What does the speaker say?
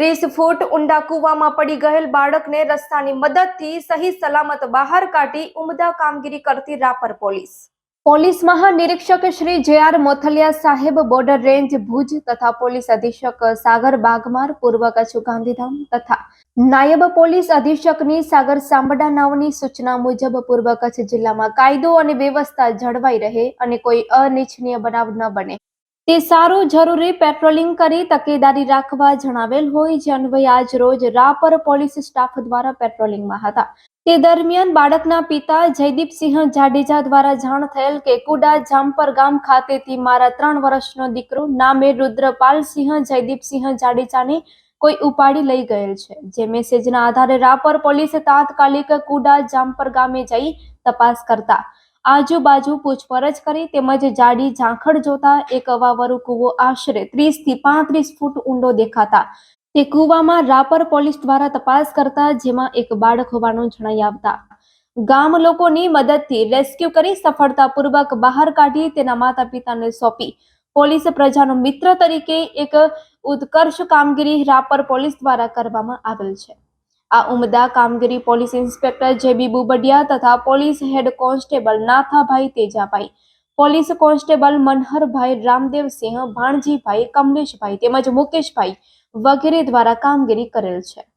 ત્રીસ ફૂટ ઊંડા કૂવામાં પડી ગયેલ બાળકને રસ્તાની મદદથી સહી સલામત બહાર કાઢી ઉમદા કામગીરી કરતી રાપર પોલીસ. પોલીસ મહાનિરીક્ષક શ્રી જે આર મોથલિયા સાહેબ બોર્ડર રેન્જ ભુજ તથા પોલીસ અધિક્ષક સાગર બાગમાર પૂર્વ કચ્છ ગાંધીધામ તથા નાયબ પોલીસ અધિક્ષકની સાગર સાંબડા નાવની સૂચના મુજબ પૂર્વ કચ્છ જિલ્લામાં કાયદો અને વ્યવસ્થા જળવાઈ રહે અને કોઈ અનિચ્છનીય બનાવ ન બને. તે સારું જરૂરી પેટ્રોલિંગ કરી તકેદારી રાખવા જણાવેલ હોય, જે અન્વયે આજ રોજ રાપર પોલીસ સ્ટાફ દ્વારા પેટ્રોલિંગમાં હતા. તે દરમિયાન બાળકના પિતા જયદીપસિંહ જાડેજા દ્વારા જાણ થયેલ કે કુડા જામપર ગામ ખાતેથી મારા ત્રણ વર્ષનો દીકરો નામે રુદ્રપાલસિંહ જયદીપસિંહ જાડેજાને કોઈ ઉપાડી લઈ ગયેલ છે. જે મેસેજના આધારે રાપર પોલીસે તાત્કાલિક કુડા જામપર ગામે જઈ તપાસ કરતા આજુબાજુ પૂછપરછ કરી તેમજ જાડી ઝાંખડ જોતા એક અવાવરુ કૂવો આશરે ત્રીસથી પાંત્રીસ ફૂટ ઊંડો દેખાતા. તે કૂવામાં રાપર પોલીસ દ્વારા તપાસ કરતા જેમાં એક બાળક હોવાનું જણાઈ આવતા. ગામ લોકોની મદદથી રેસ્ક્યુ કરી સફળતાપૂર્વક બહાર કાઢી તેના માતા પિતાને સોંપી. પોલીસ પ્રજાનો મિત્ર તરીકે એક ઉત્કર્ષ કામગીરી રાપર પોલીસ દ્વારા કરવામાં આવેલ છે. આ ઉમદા કામગીરી પોલીસ ઇન્સ્પેક્ટર જેબી બુબડિયા તથા police head constable Nathabhai Tejabhai, police constable Manharbhai Ramdevsinh, Bhanjibhai Kamleshbhai તેમજ મુકેશભાઈ વગેરે દ્વારા કામગીરી કરેલ છે.